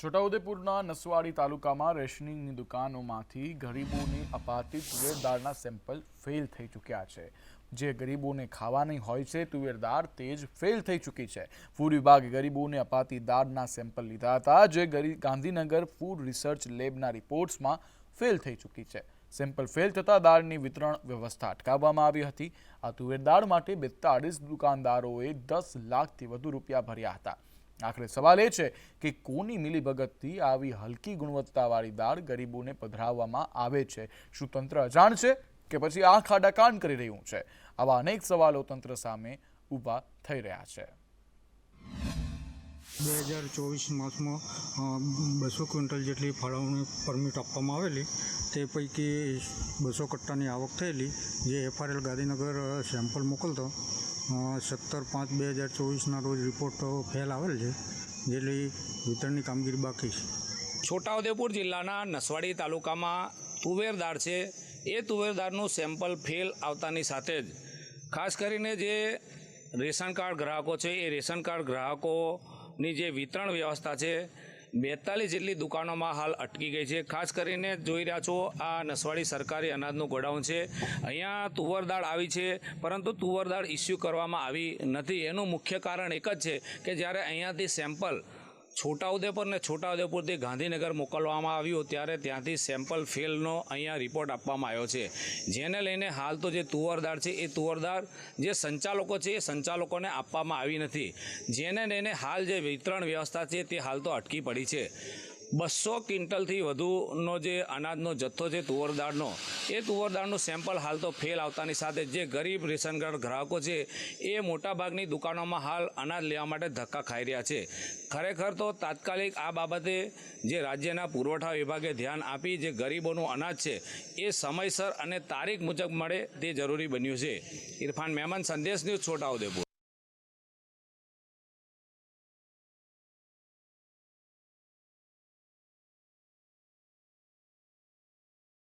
છોટાઉદેપુરના નસવાડી તાલુકામાં રેશનિંગની દુકાનોમાંથી ગરીબોને અપાતી તુવેર દાળના સેમ્પલ ફેલ થઈ ચૂક્યા છે. જે ગરીબોને ખાવાની હોય છે, તુવેર દાળ તે જ ફેલ થઈ ચૂકી છે. ફૂડ વિભાગે ગરીબોને અપાતી દાળના સેમ્પલ લીધા હતા, જે ગાંધીનગર ફૂડ રિસર્ચ લેબના રિપોર્ટ્સમાં ફેલ થઈ ચૂકી છે. સેમ્પલ ફેલ થતાં દાળની વિતરણ વ્યવસ્થા અટકાવવામાં આવી હતી. આ તુવેર દાળ માટે બેતાળીસ દુકાનદારોએ દસ લાખથી વધુ રૂપિયા ભર્યા હતા. આખરે સવાલ એ છે કે કોની મિલીભગતથી આવી હલકી ગુણવત્તાવાળી દાળ ગરીબોને પધરાવવામાં આવે છે? શું તંત્ર અજાણ છે કે પછી આંખ આડા કાન કરી રહ્યું છે? આવા અનેક સવાલો તંત્ર સામે ઊભા થઈ રહ્યા છે. બે હજાર ચોવીસ માસમાં બસો ક્વિન્ટલ જેટલી ફાળવણી પરમિટ આપવામાં આવેલી. તે પૈકી બસો કટ્ટાની આવક થયેલી, જે એફઆરએલ ગાંધીનગર સેમ્પલ મોકલતો. સત્તર પાંચ બે હજાર ચોવીસના રોજ રિપોર્ટ ફેલ આવેલ છે, જેટલી વિતરણની કામગીરી બાકી છે. છોટાઉદેપુર જિલ્લાના નસવાડી તાલુકામાં તુવેરદાર છે. એ તુવેરદારનું સેમ્પલ ફેલ આવતાની સાથે જ, ખાસ કરીને જે રેશન કાર્ડ ગ્રાહકો છે, એ રેશન કાર્ડ ગ્રાહકોની જે વિતરણ વ્યવસ્થા છે બેતાલીસ જેટલી દુકાનોમાં હાલ અટકી ગઈ છે. ખાસ કરીને જોઈ રહ્યા છો, આ નસવાડી સરકારી અનાજનું ગોડાઉન છે. અહીંયા તુવર દાળ આવી છે, પરંતુ તુવર દાળ ઇસ્યુ કરવામાં આવી નથી. એનું મુખ્ય કારણ એક જ છે કે જ્યારે અહીંયાથી સેમ્પલ છોટાઉદેપુર ને છોટાઉદેપુરથી ગાંધીનગર મોકલવામાં આવ્યું ત્યારે ત્યાંથી સેમ્પલ ફેલનો અહીંયા રિપોર્ટ આપવામાં આવ્યો છે. જેને લઈને હાલ તો જે તુવરદાર છે, એ તુવરદાર જે સંચાલકો છે, એ સંચાલકોને આપવામાં આવી નથી. જેને લઈને હાલ જે વિતરણ વ્યવસ્થા છે, તે હાલ તો અટકી પડી છે. બસો ક્વિન્ટલથી વધુનો જે અનાજનો જથ્થો છે તુવર દાળનો એ તુવર દાળનું સેમ્પલ હાલ તો ફેલ આવતાની સાથે જે ગરીબ રેશન કાર્ડ ગ્રાહકો છે, એ મોટાભાગની દુકાનોમાં હાલ અનાજ લેવા માટે ધક્કા ખાઈ રહ્યા છે. ખરેખર તો તાત્કાલિક આ બાબતે જે રાજ્યના પુરવઠા વિભાગે ધ્યાન આપી જે ગરીબોનું અનાજ છે, એ સમયસર અને તારીખ મુજબ મળે તે જરૂરી બન્યું છે. ઇરફાન મહેમાન સંદેશ ન્યૂઝ છોટાઉદેપુર